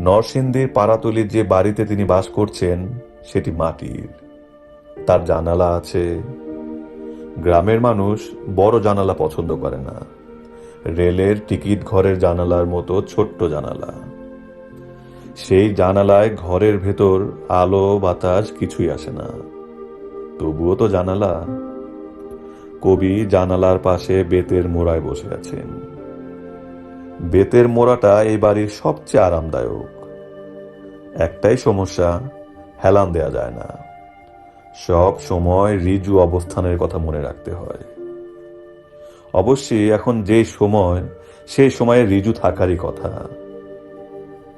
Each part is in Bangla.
নরসিংদীর পাড়াতলির যে বাড়িতে তিনি বাস করছেন, সেটি মাটির। তার জানালা আছে। গ্রামের মানুষ বড় জানালা পছন্দ করে না। রেলের টিকিট ঘরের জানালার মতো ছোট্ট জানালা। সেই জানালায় ঘরের ভেতর আলো, বাতাস কিছুই আসে না। তবুও তো জানালা। কবি জানালার পাশে বেতের মোড়ায় বসে আছেন। বেতের মোড়াটা এই বাড়ির সবচেয়ে আরামদায়ক। একটাই সমস্যা, হেলান দেয়া যায় না। সব সময় রিজু অবস্থানের কথা মনে রাখতে হয়। অবশ্যই এখন যে সময় সেই সময়ে রিজু থাকারই কথা।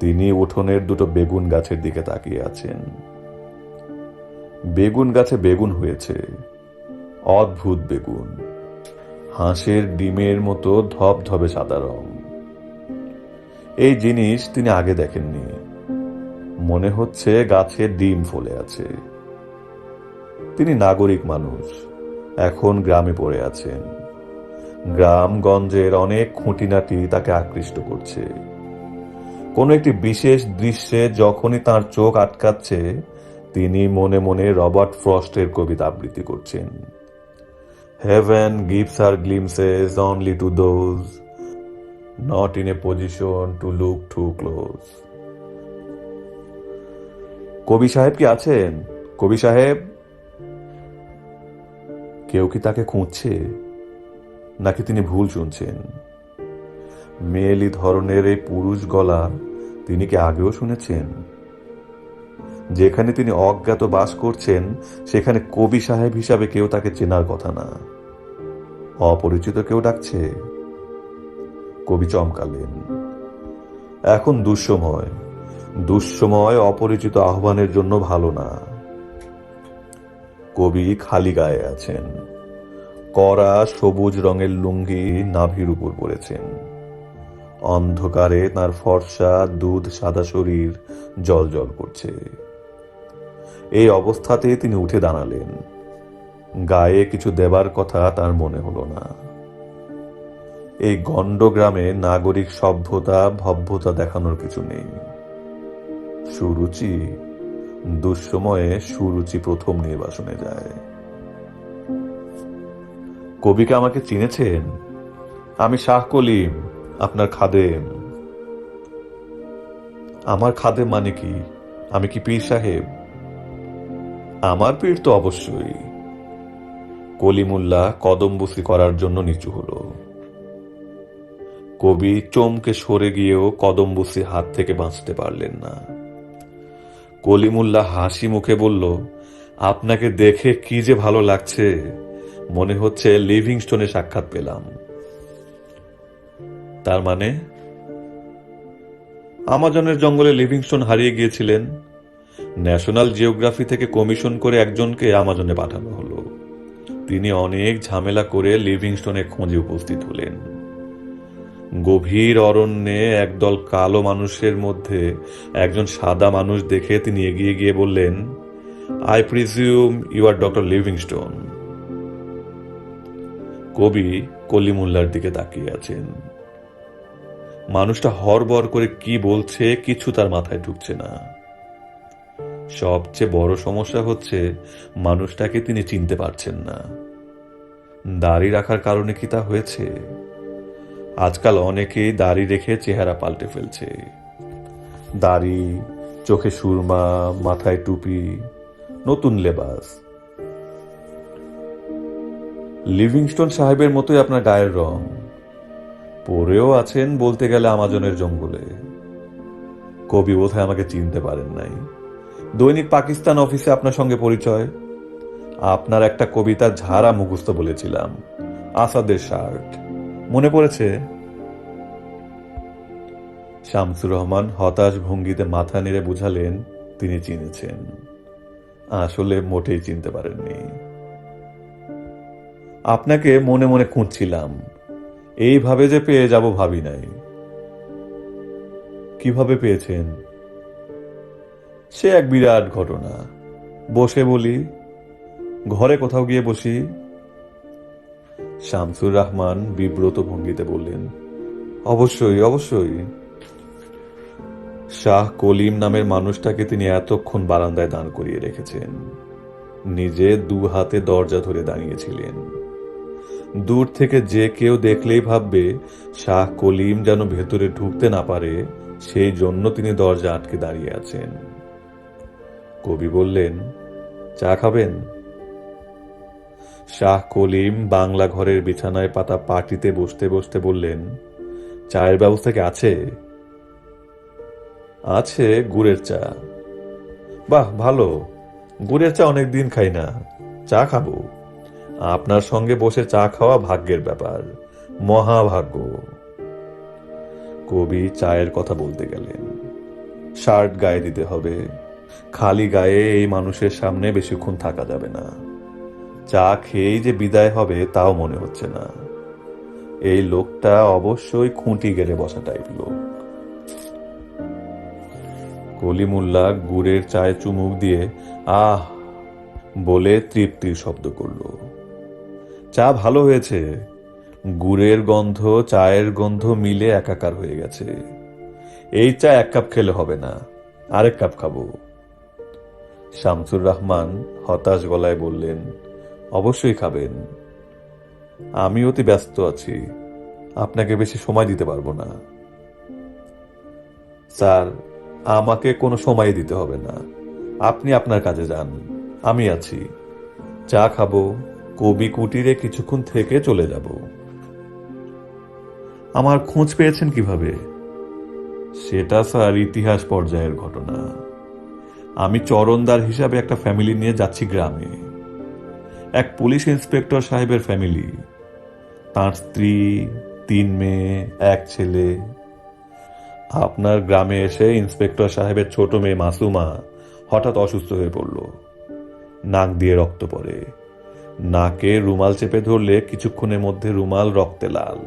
তিনি উঠোনের দুটো বেগুন গাছের দিকে তাকিয়ে আছেন। বেগুন গাছে বেগুন হয়েছে। অদ্ভুত বেগুন। হাঁসের ডিমের মতো ধবধবে সাদা রং। এই জিনিস তিনি আগে দেখেননি। মনে হচ্ছে গাছে ডিম ফলে আছে। তিনি নাগরিক মানুষ, এখন গ্রামে পড়ে আছেন। গ্রামগঞ্জের অনেক খুঁটিনাটি তাকে আকৃষ্ট করছে। কোনো একটি বিশেষ দৃশ্যে যখনই তার চোখ আটকাচ্ছে, তিনি মনে মনে রবার্ট ফ্রস্টের কবিতা আবৃত্তি করছেন। Heaven gives her glimpses only to those not in a position to look too close কবি সাহেব কি আছেন? কবি সাহেব? কেউ কি তাকে খুঁজছে? নাকি তিনি ভুল শুনছেন? মেয়েলি ধরনের এই পুরুষ গলা তিনি কি আগেও শুনেছেন? যেখানে তিনি অজ্ঞাত বাস করছেন, সেখানে কবি সাহেব হিসাবে কেউ তাকে চেনার কথা না। অপরিচিত কেউ ডাকছে। কবি চমকালেন। এখন দুঃসময় দুঃসময় অপরিচিত আহ্বানের জন্য ভালো না। কবি খালি গায়ে আছেন। কড়া সবুজ রঙের লুঙ্গি নাভির উপর পড়েছেন অন্ধকারে তার ফর্সা দুধ সাদা শরীর জল জল করছে। এই অবস্থাতে তিনি উঠে দাঁড়ালেন। গায়ে কিছু দেবার কথা তার মনে হলো না। এই গণ্ডগ্রামে নাগরিক সভ্যতা, ভব্যতা দেখানোর কিছু নেই। সুরুচি, দুঃসময়ে সুরুচি প্রথম নির্বাসনে যায়। কবিকে আমাকে চিনেছেন? আমি শাহ কলিম, আপনার খাদেম। আমার খাদেম মানে কি? আমি কি পীর সাহেব? আমার পীর তো অবশ্যই। কলিমুল্লাহ কদমবুসি করার জন্য নিচু হলো। কবি চমকে সরে গিয়েও কদমবুসি হাত থেকে বাঁচতে পারলেন না। কলিমুল্লাহ হাসি মুখে বলল, আপনাকে দেখে কি যে ভালো লাগছে, মনে হচ্ছে লিভিংস্টোনে সাক্ষাৎ পেলাম। তার মানে আমাজনের জঙ্গলে লিভিংস্টোন হারিয়ে গিয়েছিলেন। ন্যাশনাল জিওগ্রাফি থেকে কমিশন করে একজনকে আমাজনে পাঠানো হলো। তিনি অনেক ঝামেলা করে লিভিংস্টোনে খোঁজে উপস্থিত হলেন। গভীর অরণ্যে একদল কালো মানুষের মধ্যে একজন সাদা মানুষ দেখে তিনি এগিয়ে গিয়ে বললেন I presume you are doctor Livingstone কবি কলিমুল্লার দিকে তাকিয়ে আছেন। মানুষটা হরবর করে কি বলছে কিছু তার মাথায় ঢুকছে না। সবচেয়ে বড় সমস্যা হচ্ছে মানুষটাকে তিনি চিনতে পারছেন না। দাড়ি রাখার কারণে কি তা হয়েছে? আজকাল অনেকেই দাড়ি রেখে চেহারা পাল্টে ফেলছে। দাড়ি, চোখে সুরমা, মাথায় টুপি, নতুন লেবাস। লিভিংস্টোন সাহেবের মতোই আপনার গায়ের রং। পরেও আছেন বলতে গেলে আমাজনের জঙ্গলে। কবি বোধহয় আমাকে চিনতে পারেন নাই। দৈনিক পাকিস্তান অফিসে আপনার সঙ্গে পরিচয়। আপনার একটা কবিতার ঝাড়া মুখস্থ বলেছিলাম, আসাদের শার্ট। মনে পড়েছে? শামসুর রহমান হতাশ ভঙ্গিতে মাথা নেড়ে বুঝালেন, তিনি চিনেছেন। আসলে মোটেই চিনতে পারেননি। আপনাকে মনে মনে খুঁজছিলাম। এইভাবে যে পেয়ে যাব ভাবি নাই। কীভাবে পেয়েছেন? সে এক বিরাট ঘটনা। বসে বলি, ঘরে কোথাও গিয়ে বসি শামসুর রহমান বিব্রত ভঙ্গিতে বললেন, অবশ্যই অবশ্যই। শাহ কলিম নামের মানুষটাকে তিনি এতক্ষণ বারান্দায় দাঁড় করিয়ে রেখেছেন। নিজে দু হাতে দরজা ধরে দাঁড়িয়েছিলেন। দূর থেকে যে কেউ দেখলেই ভাববে, শাহ কলিম যেন ভেতরে ঢুকতে না পারে, সেই জন্য তিনি দরজা আটকে দাঁড়িয়ে আছেন। কবি বললেন, চা খাবেন? শাহ কলিম বাংলা ঘরের বিছানায় পাতা পাটিতে বসতে বসতে বললেন, চায়ের ব্যবস্থা কি আছে? আছে, গুড়ের চা। বাহ, ভালো। গুড়ের চা অনেক দিন খাই না। চা খাব। আপনার সঙ্গে বসে চা খাওয়া ভাগ্যের ব্যাপার। মহাভাগ্য। কবি চায়ের কথা বলতে গেলেন, শার্ট গায়ে দিতে হবে। খালি গায়ে এই মানুষের সামনে বেশিক্ষণ থাকা যাবে না। চা খেয়েই যে বিদায় হবে তাও মনে হচ্ছে না। এই লোকটা অবশ্যই খুঁটি গেড়ে বসা টাইপ লোক। কলিমুল্লাহ গুড়ের চায়ে চুমুক দিয়ে আহ বলে তৃপ্তির শব্দ করল। চা ভালো হয়েছে। গুড়ের গন্ধ, চায়ের গন্ধ মিলে একাকার হয়ে গেছে। এই চা এক কাপ খেলে হবে না, আরেক কাপ খাব। শামসুর রহমান হতাশ গলায় বললেন অবশ্যই খাবেন। আমি অতি ব্যস্ত আছি। আপনাকে বেশি সময় দিতে পারব না। স্যার, আমাকে কোনো সময় দিতে হবে না। আপনি আপনার কাজে যান। আমি আছি। চা খাব, কবি কুটিরে কিছুক্ষণ থেকে চলে যাব। আমার খোঁজ পেয়েছেন কীভাবে? সেটা স্যার, ইতিহাস পর্যায়ের ঘটনা। আমি চরণদার হিসাবে একটা ফ্যামিলি নিয়ে যাচ্ছি গ্রামে। এক পুলিশ ইন্সপেক্টর সাহেবের ফ্যামিলি। তার স্ত্রী, তিন মেয়ে, এক ছেলে। আপনার গ্রামে এসে ইন্সপেক্টর সাহেবের ছোট মেয়ে মাসুমা হঠাৎ অসুস্থ হয়ে পড়ল। নাক দিয়ে রক্ত পড়ে। নাকে রুমাল চেপে ধরলে কিছুক্ষণের মধ্যে রুমাল রক্তে লাল।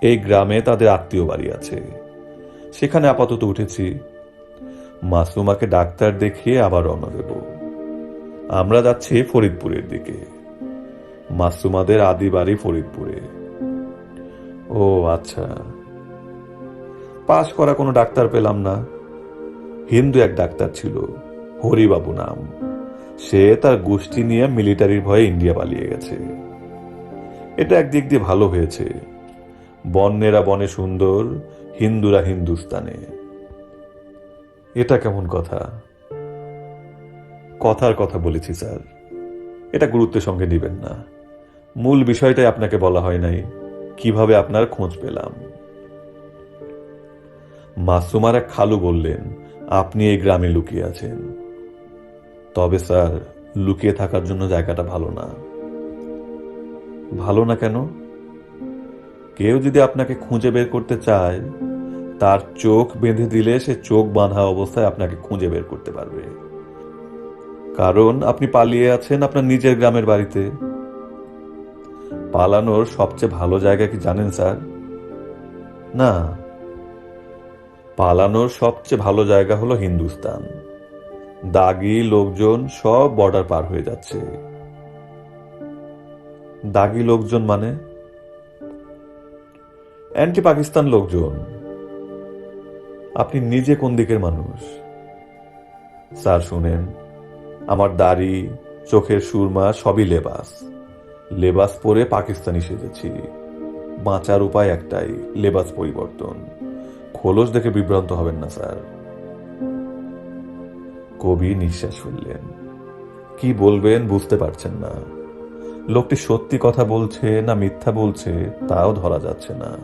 এই গ্রামে তাদের আত্মীয় বাড়ি আছে। সেখানে আপাতত উঠেছি। মাসুমাকে ডাক্তার দেখিয়ে আবার রওনা দেব। আমরা যাচ্ছি ফরিদপুরের দিকে। মাসুমাদের আদি বাড়ি ফরিদপুরে। ও আচ্ছা। পাশ করা কোনো ডাক্তার পেলাম না। হিন্দু এক ডাক্তার ছিল, হরিবাবু নাম। সে তার গোষ্ঠী নিয়ে মিলিটারির ভয়ে ইন্ডিয়া পালিয়ে গেছে। এটা একদিক দিয়ে ভালো হয়েছে। বন্যেরা বনে সুন্দর, হিন্দুরা হিন্দুস্তানে। এটা কেমন কথা? কথার কথা বলেছি, স্যার। এটা গুরুত্বের সঙ্গে নেবেন না। মূল বিষয়টাই আপনাকে বলা হয় নাই, কীভাবে আপনার খোঁজ পেলাম। মাসুমার এক খালু বললেন, আপনি এই গ্রামে লুকিয়ে আছেন। তবে, স্যার, লুকিয়ে থাকার জন্য জায়গাটা ভালো না। ভালো না কেন? কেউ যদি আপনাকে খুঁজে বের করতে চায়, তার চোখ বেঁধে দিলে সে চোখ বাঁধা অবস্থায় আপনাকে খুঁজে বের করতে পারবে। কারণ আপনি পালিয়ে আছেন আপনার নিজের গ্রামের বাড়িতে। পালানোর সবচেয়ে ভালো জায়গা কি জানেন, স্যার? না। পালানোর সবচেয়ে ভালো জায়গা হলো হিন্দুস্তান। দাগি, লোকজন সব বর্ডার পার হয়ে যাচ্ছে। দাগি লোকজন মানে? অ্যান্টি পাকিস্তান লোকজন। আপনি নিজে কোন দিকের মানুষ? স্যার, শুনেন। আমার দাড়ি, চোখের সুরমা সবই লেবাস। লেবাস পরে পাকিস্তানি সেজেছি। বাঁচার উপায় একটাই, লেবাস পরিবর্তন। খোলস দেখে বিভ্রান্ত হবেন না, স্যার। কবি নিঃশ্বাস ফেললেন। কি বলবেন বুঝতে পারছেন না। লোকটি সত্যি কথা বলছে না মিথ্যা বলছে, তাও ধরা যাচ্ছে না।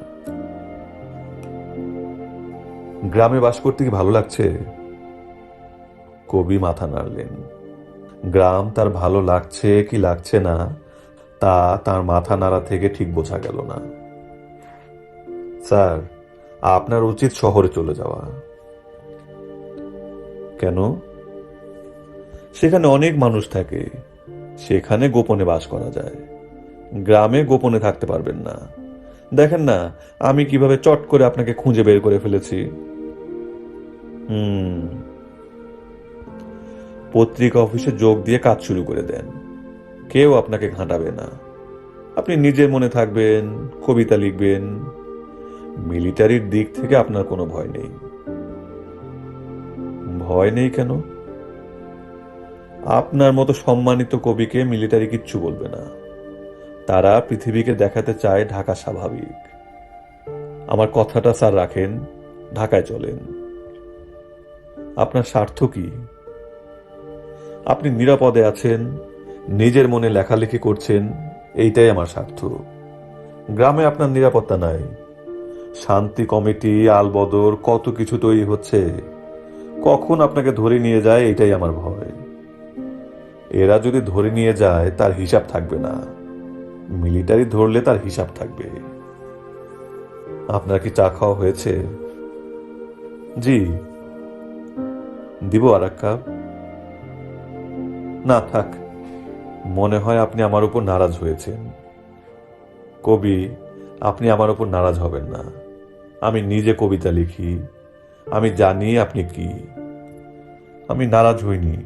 গ্রামে বাস করতে কি ভালো লাগছে? কবি মাথা নাড়লেন। গ্রাম তার ভালো লাগছে কি লাগছে না, তা তার মাথা নাড়া থেকে ঠিক বোঝা গেল না। স্যার, আপনার উচিত শহরে চলে যাওয়া। কেন? সেখানে অনেক মানুষ থাকে, সেখানে গোপনে বাস করা যায়। গ্রামে গোপনে থাকতে পারবেন না। দেখেন না, আমি কীভাবে চট করে আপনাকে খুঁজে বের করে ফেলেছি। হুম। পত্রিকা অফিসে যোগ দিয়ে কাজ শুরু করে দেন। কেউ আপনাকে ঘাঁটাবে না। আপনি নিজের মনে থাকবেন, কবিতা লিখবেন। মিলিটারির দিক থেকে আপনার কোনো ভয় নেই। ভয় নেই কেন? আপনার মতো সম্মানিত কবিকে মিলিটারি কিচ্ছু বলবে না। তারা পৃথিবীকে দেখাতে চায় ঢাকা স্বাভাবিক। আমার কথাটা স্যার রাখেন, ঢাকায় চলেন। আপনার স্বার্থ কি? আপনি নিরাপদে আছেন, নিজের মনে লেখালেখি করছেন, এইটাই আমার স্বার্থ। গ্রামে আপনার নিরাপত্তা নাই। শান্তি কমিটি, আলবদর, কত কিছু তৈরি হচ্ছে। কখন আপনাকে ধরে নিয়ে যায় এটাই আমার ভয়। এরা যদি ধরে নিয়ে যায়, তার হিসাব থাকবে না। মিলিটারি ধরলে তার হিসাব থাকবে। আপনার কি চা খাওয়া হয়েছে? জি। দিব আর এক কাপ। না থাক, মনে হয় আপনি আমার উপর নারাজ হয়েছেন। কবি, আপনি আমার উপর নারাজ হবেন না। আমি নিজে কবিতা লিখি, আমি জানি আপনি কি। আমি নারাজ হইনি।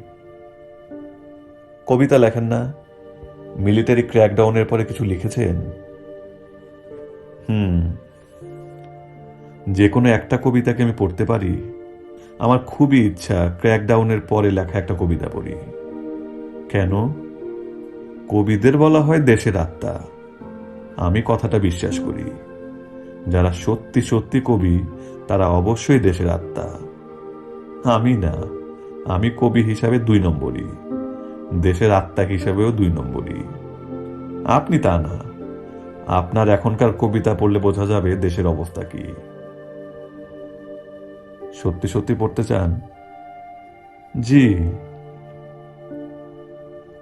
কবিতা লেখেন না? মিলিটারি ক্র্যাকডাউনের পরে কিছু লিখেছেন? হুম, যে কোনো একটা কবিতাকে আমি পড়তে পারি। আমার খুবই ইচ্ছা ক্র্যাকডাউনের পরে লেখা একটা কবিতা পড়ি। কেন? কবিদের বলা হয় দেশের আত্মা। আমি কথাটা বিশ্বাস করি। যারা সত্যি সত্যি কবি, তারা অবশ্যই দেশের আত্মা। আমি না, আমি কবি হিসাবে দুই নম্বরই। দেশের আত্মা হিসাবেও দুই নম্বরই। আপনি তা না। আপনার এখনকার কবিতা পড়লে বোঝা যাবে দেশের অবস্থা কি। সত্যি সত্যি পড়তে চান? জি।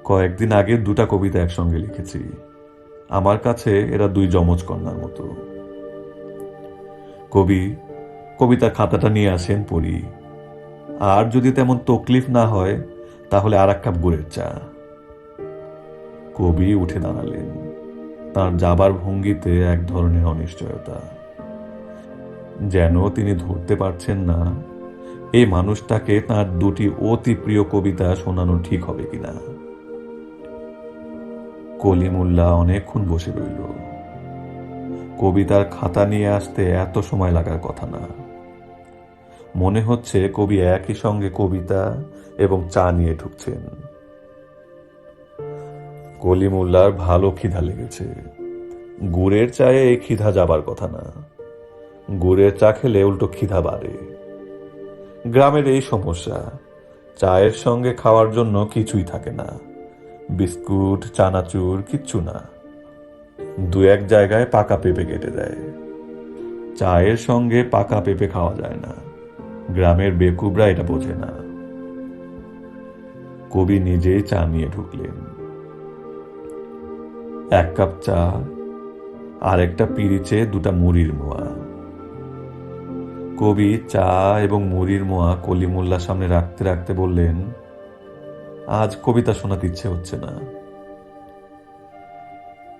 কয়েকদিন আগে দুটা কবিতা একসঙ্গে লিখেছি। আমার কাছে এরা দুই যমজ কন্যার মতো। কবি কবিতা খাতাটা নিয়ে আসেন পড়ি। আর যদি তেমন তকলিফ না হয়, তাহলে আর এক কাপ গুড়ের চা। কবি উঠে দাঁড়ালেন। তার যাবার ভঙ্গিতে এক ধরনের অনিশ্চয়তা। যেন তিনি ধরতে পারছেন না, এই মানুষটাকে তার দুটি অতি প্রিয় কবিতা শোনানো ঠিক হবে কিনা। কলিমুল্লাহ অনেকক্ষণ বসে রইল। কবিতার খাতা নিয়ে আসতে এত সময় লাগার কথা না। মনে হচ্ছে কবি একই সঙ্গে কবিতা এবং চা নিয়ে ঢুকছেন। কলিমুল্লার ভালো খিদা লেগেছে। গুড়ের চায়ে এই খিদা যাবার কথা না। গুড়ের চা খেলে উল্টো খিদা বাড়ে। গ্রামের এই সমস্যা, চায়ের সঙ্গে খাওয়ার জন্য কিছুই থাকে না। বিস্কুট, চানাচুর, কিচ্ছু না। দু এক জায়গায় পাকা পেঁপে কেটে দেয়। চায়ের সঙ্গে পাকা পেঁপে খাওয়া যায় না। গ্রামের বেকুবরা এটা বোঝে না। কবি নিজেই চা নিয়ে ঢুকলেন। এক কাপ চা আর একটা পিরিচে দুটা মুড়ির মোয়া। কবি চা এবং মুড়ির মোয়া কলিমুল্লার সামনে রাখতে রাখতে বললেন আজ কবিতা শোনাতে ইচ্ছে হচ্ছে না।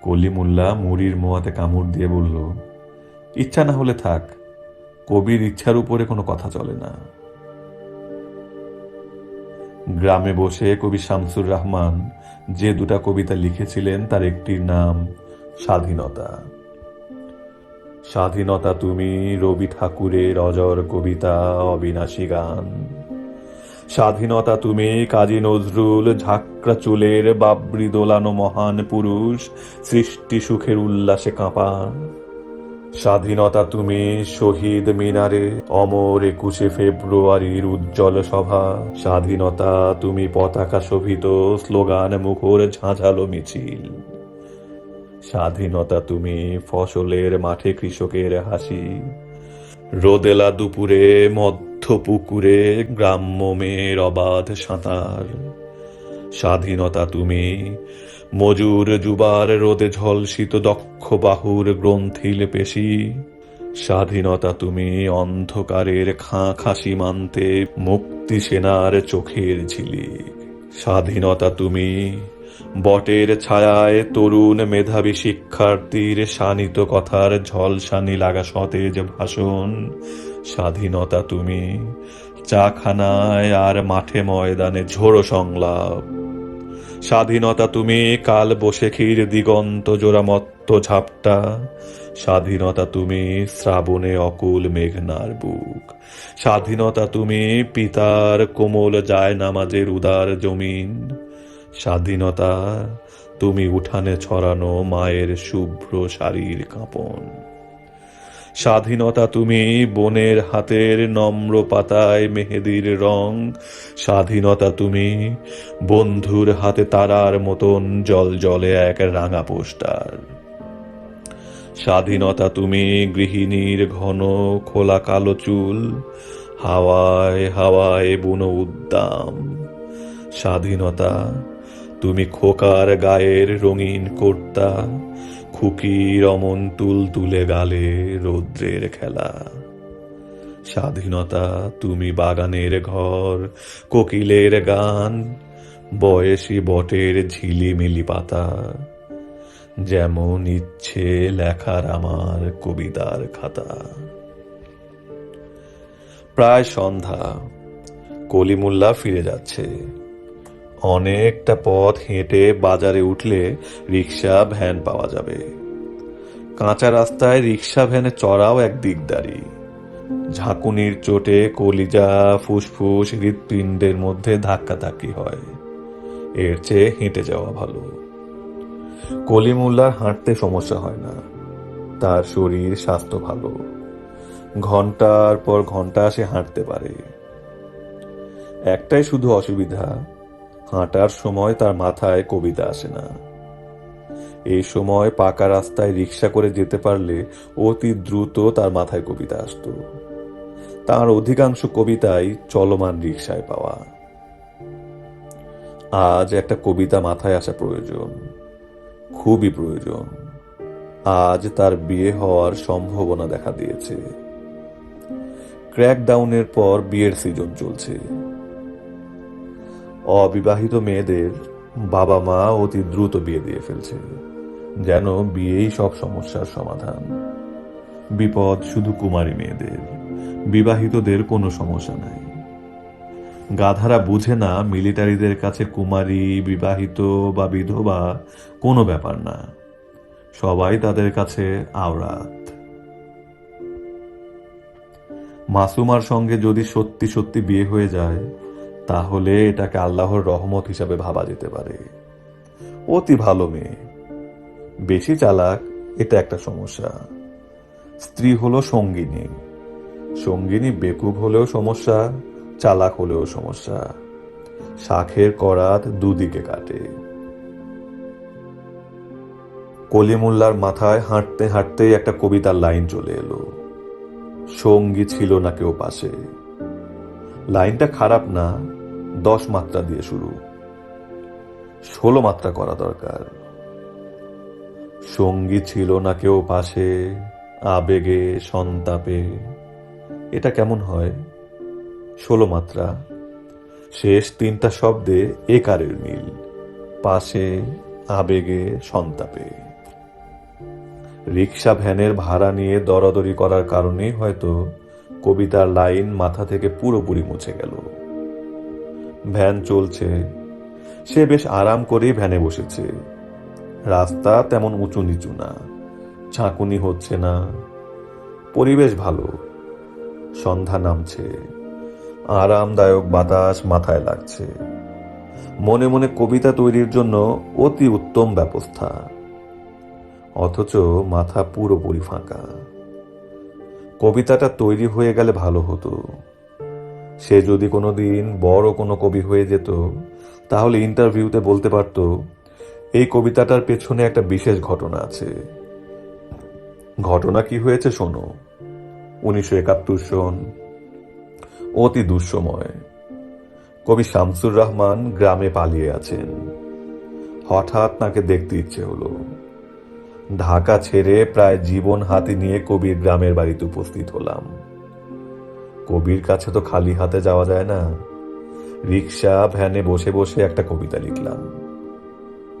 কলিমুল্লা মুড়ির মোয়াতে কামড় দিয়ে বলল, ইচ্ছা না হলে থাক, কবির ইচ্ছার উপরে কোনো কথা চলে না। গ্রামে বসে কবি শামসুর রহমান যে দুটা কবিতা লিখেছিলেন তার একটির নাম স্বাধীনতা। স্বাধীনতা তুমি রবি ঠাকুরের অজর কবিতা, অবিনাশী গান। স্বাধীনতা তুমি, কাজী নজরুল ঝাঁকড়া চুলের বাবরি দোলানো মহান পুরুষ, সৃষ্টি সুখের উল্লাসে কাঁপান। স্বাধীনতা তুমি, শহীদ মিনারে, অমর একুশে ফেব্রুয়ারির উজ্জ্বল সভা। স্বাধীনতা তুমি, পতাকা শোভিত, স্লোগান মুখর ঝাঁঝালো মিছিল। স্বাধীনতা তুমি, ফসলের মাঠে কৃষকের হাসি। রোদেলা দুপুরে মধ্য পুকুরে গ্রাম্য মেয়ের অবাধ সাঁতার। স্বাধীনতা তুমি, মজুর যুবার রোদে ঝলসিত দক্ষ বাহুর গ্রন্থিল পেশি স্বাধীনতা তুমি, অন্ধকারের খাঁ খাসি মানতে মুক্তি সেনার চোখের ঝিলি। স্বাধীনতা তুমি, বটের ছায়ায় তরুণ মেধাবী শিক্ষার্থীর শানিত কথার ঝলসানি লাগা সতেজ ভাষণ। স্বাধীনতা তুমি। চাখানায় আর মাঠে ময়দানে ঝোড়ো সংলাপ। স্বাধীনতা তুমি, কাল বসেখির দিগন্ত জোড়ামত্ত ঝাপটা। স্বাধীনতা তুমি, শ্রাবণে অকুল মেঘনার বুক। স্বাধীনতা তুমি, পিতার কোমল যায় নামাজের উদার জমিন। স্বাধীনতা তুমি, উঠানে ছড়ানো মায়ের শুভ্র শাড়ির কাঁপন। স্বাধীনতা তুমি বনের হাতের নম্র পাতায় মেহেদির রং। স্বাধীনতা তুমি বন্ধুর হাতে তারার মতন জল জলে এক রাঙা পোস্টার। স্বাধীনতা তুমি গৃহিণীর ঘন খোলা কালো চুল, হাওয়ায় হাওয়ায় বুনো উদ্দাম। স্বাধীনতা তুমি খোকার গায়ের রঙিন কর্তা খুকির রমন তুল তুলে গালে রৌদ্রের খেলা। স্বাধীনতা তুমি বাগানের ঘর, কোকিলের গান, বয়সী বটের ঝিলিমিলি পাতা। যেমন ইচ্ছে লেখার আমার কবিতার খাতা। প্রায় সন্ধ্যা, কলিমুল্লা ফিরে যাচ্ছে। অনেকটা পথ হেঁটে বাজারে উঠলে রিক্সা ভ্যান পাওয়া যাবে। কাঁচা রাস্তায় রিক্সা ভ্যানে চড়াও এক দিকদারি। ঝাঁকুনির চোটে কলিজা, ফুসফুস, হৃৎপিণ্ডের মধ্যে ধাক্কাধাক্কি হয়। এর চেয়ে হেঁটে যাওয়া ভালো। কলিমুল্লার হাঁটতে সমস্যা হয় না। তার শরীর স্বাস্থ্য ভালো। ঘণ্টার পর ঘণ্টা সে হাঁটতে পারে। একটাই শুধু অসুবিধা হাঁটার সময় তার মাথায় কবিতা আসে না। এই সময় পাকা রাস্তায় রিক্সা করে যেতে পারলে অতি দ্রুত তার মাথায় কবিতা আসতো। তার অধিকাংশ কবিতাই চলমান রিক্সায় পাওয়া। আজ একটা কবিতা মাথায় আসা প্রয়োজন, খুবই প্রয়োজন। আজ তার বিয়ে হওয়ার সম্ভাবনা দেখা দিয়েছে। ক্র্যাকডাউনের পর বিয়ের সিজন চলছে। অবিবাহিত মেয়েদের বাবা মা অতি দ্রুত বিয়ে দিয়ে ফেলছে, যেন বিয়েই সব সমস্যার সমাধান। বিপদ শুধু কুমারী মেয়েদের, বিবাহিতদের কোনো সমস্যা নাই। গাধারা বুঝে না মিলিটারিদের কাছে কুমারী, বিবাহিত বা বিধবা কোনো ব্যাপার না। সবাই তাদের কাছে আওরাত। মাসুমার সঙ্গে যদি সত্যি সত্যি বিয়ে হয়ে যায় তাহলে এটাকে আল্লাহর রহমত হিসাবে ভাবা যেতে পারে। অতি ভালো মেয়ে। বেশি চালাক, এটা একটা সমস্যা। স্ত্রী হলো সঙ্গিনী। সঙ্গিনী বেকুব হলেও সমস্যা, চালাক হলেও সমস্যা। শাখের করাত দুদিকে কাটে। কলিমুল্লার মাথায় হাঁটতে হাঁটতেই একটা কবিতার লাইন চলে এলো। সঙ্গী ছিল না কেউ পাশে। লাইনটা খারাপ না দশ মাত্রা দিয়ে শুরু। ষোলো মাত্রা করা দরকার। সঙ্গী ছিল না কেউ পাশে, আবেগে, সন্তাপে। এটা কেমন হয়? ষোলো মাত্রা। শেষ তিনটা শব্দে একারের মিল। পাশে, আবেগে, সন্তাপে। রিক্সা ভ্যানের ভাড়া নিয়ে দরাদরি করার কারণেই হয়তো কবিতার লাইন মাথা থেকে পুরোপুরি মুছে গেল। ভ্যান চলছে। সে বেশ আরাম করেই ভ্যানে বসেছে। রাস্তা তেমন উঁচু নিচু না, ঝাঁকুনি হচ্ছে না। পরিবেশ ভালো। সন্ধ্যা নামছে। আরামদায়ক বাতাস মাথায় লাগছে। মনে মনে কবিতা তৈরির জন্য অতি উত্তম ব্যবস্থা। অথচ মাথা পুরোপুরি ফাঁকা। কবিতাটা তৈরি হয়ে গেলে ভালো হতো। সে যদি কোনো দিন বড় কোনো কবি হয়ে যেত, তাহলে ইন্টারভিউতে বলতে পারত, এই কবিতাটার পেছনে একটা বিশেষ ঘটনা আছে। ঘটনা কি হয়েছে শোনো। উনিশশো একাত্তর সন, অতি দুঃসময়, কবি শামসুর রহমান গ্রামে পালিয়ে আছেন। হঠাৎ তাকে দেখতে ইচ্ছে হলো। ঢাকা ছেড়ে প্রায় জীবন হাতে নিয়ে কবির গ্রামের বাড়িতে উপস্থিত হলাম। কবির কাছে তো খালি হাতে যাওয়া যায় না। রিক্সা ভ্যানে বসে বসে একটা কবিতা লিখলাম।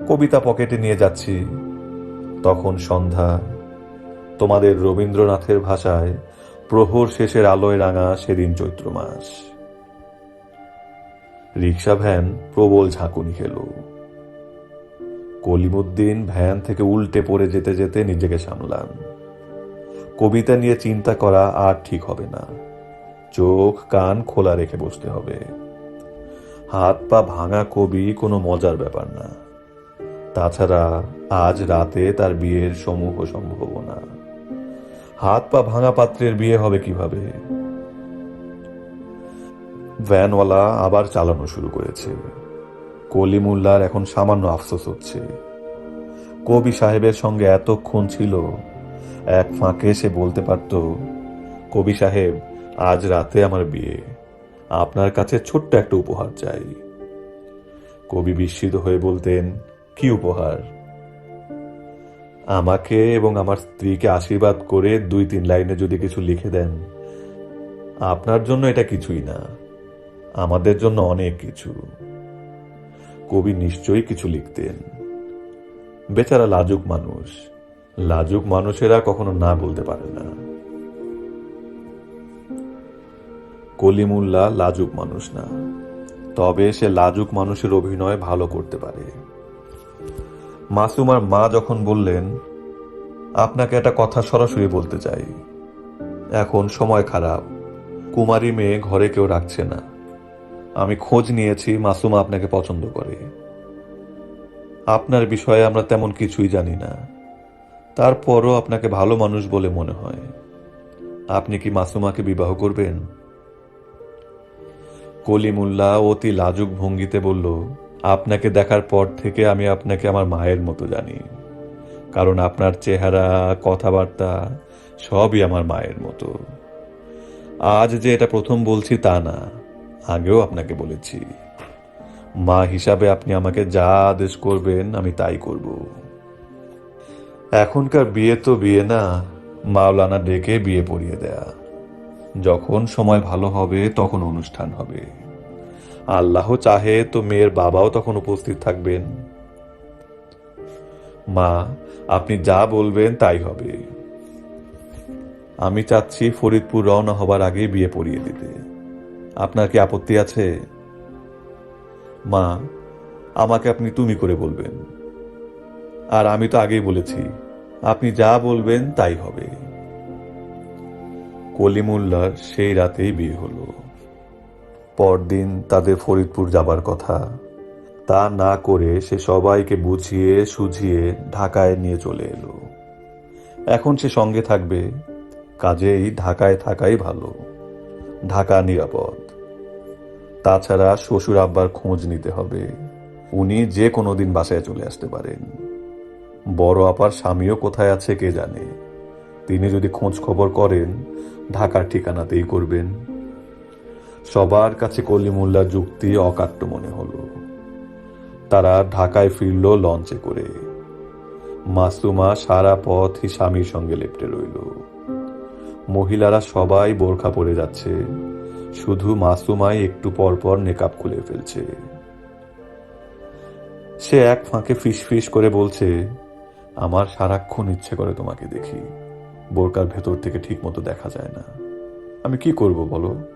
কবিতা পকেটে নিয়ে যাচ্ছি। তখন সন্ধ্যা। তোমাদের রবীন্দ্রনাথের ভাষায় প্রহর শেষের আলোয় রাঙা সেদিন চৈত্র মাস। রিক্সা ভ্যান, প্রবল ঝাঁকুনি খেল। কলিমুদ্দিন ভ্যান থেকে উল্টে পড়ে যেতে যেতে নিজেকে সামলান। কবিতা নিয়ে চিন্তা করা আর ঠিক হবে না। চোখ কান খোলা রেখে বসতে হবে। হাত পা ভাঙা কবি কোনো মজার ব্যাপার না। তাছাড়া আজ রাতে তার বিয়ের সমূহ সম্ভাবনা হাত পা ভাঙা পাত্রের বিয়ে হবে কীভাবে? ভ্যানওয়ালা আবার চালানো শুরু করেছে। কলিমুল্লার এখন সামান্য আফসোস হচ্ছে। কবি সাহেবের সঙ্গে এতক্ষণ ছিল, এক ফাঁকে সে বলতে পারত, কবি সাহেব আজ রাতে আমার বিয়ে। আপনার কাছে ছোট্ট একটা উপহার চাই। কবি বিস্মিত হয়ে বলতেন, কি উপহার? আমাকে এবং আমার স্ত্রীকে আশীর্বাদ করে দুই তিন লাইনে যদি কিছু লিখে দেন, আপনার জন্য এটা কিছুই না। আমাদের জন্য অনেক কিছু। কবি নিশ্চয়ই কিছু লিখতেন। বেচারা লাজুক মানুষ। লাজুক মানুষেরা কখনো না বলতে পারে না। কলিমুল্লা লাজুক মানুষ না। তবে সে লাজুক মানুষের অভিনয় ভালো করতে পারে। মাসুমার মা যখন বললেন, আপনাকে একটা কথা সরাসরি বলতে চাই। এখন সময় খারাপ। কুমারী মেয়ে ঘরে কেউ রাখছে না। আমি খোঁজ নিয়েছি, মাসুমা আপনাকে পছন্দ করে। আপনার বিষয়ে আমরা তেমন কিছুই জানি না। তারপরও আপনাকে ভালো মানুষ বলে মনে হয়। আপনি কি মাসুমাকে বিবাহ করবেন? কলিমুল্লাহ অতি লাজুক ভঙ্গিতে বলল, আপনাকে দেখার পর থেকে আমি আপনাকে আমার মায়ের মতো জানি। কারণ আপনার চেহারা, কথাবার্তা সবই আমার মায়ের মতো। আজ যে এটা প্রথম বলছি তা না, আগেও আপনাকে বলেছি। মা হিসাবে আপনি আমাকে যা আদেশ করবেন আমি তাই করব। এখনকার বিয়ে তো বিয়ে না, মাওলানা ডেকে বিয়ে পড়িয়ে দেয়া। যখন সময় ভালো হবে, তখন অনুষ্ঠান হবে। আল্লাহ চাহে তো মেয়ের বাবাও তখন উপস্থিত থাকবেন। মা, আপনি যা বলবেন তাই হবে। আমি চাচ্ছি ফরিদপুর রওনা হবার আগে বিয়ে পড়িয়ে দিতে। আপনার কি আপত্তি আছে? মা, আমাকে আপনি তুমি করে বলবেন। আর আমি তো আগেই বলেছি, আপনি যা বলবেন তাই হবে। কলিমুল্লার সেই রাতেই বিয়ে হলো। পরদিন তাদের ফরিদপুর যাবার কথা। তা না করে সে সবাইকে বুঝিয়ে সুঝিয়ে ঢাকায় নিয়ে চলে এলো। এখন সে সঙ্গে থাকবে, কাজেই ঢাকায় থাকাই ভালো। ঢাকা নিরাপদ। তাছাড়া শ্বশুর আব্বার খোঁজ নিতে হবে। উনি যে কোনো দিন বাসায় চলে আসতে পারেন। বড় আপার স্বামীও কোথায় আছে কে জানে। তিনি যদি খোঁজ খবর করেন ঢাকার ঠিকানাতেই করবেন। সবার কাছে কলিমুল্লার যুক্তি অকাট্য মনে হলো। তারা ঢাকায় ফিরল লঞ্চে করে। মাসুমা সারা পথই স্বামীর সঙ্গে লেপটে রইল। মহিলারা সবাই বোরখা পরে যাচ্ছে। শুধু মাসুমাই একটু পর পর নেকাব খুলে ফেলছে। সে এক ফাঁকে ফিস ফিস করে বলছে, আমার সারাক্ষণ ইচ্ছে করে তোমাকে দেখি। বোরকার ভেতর থেকে ঠিক মতো দেখা যায় না। আমি কি করব বলো?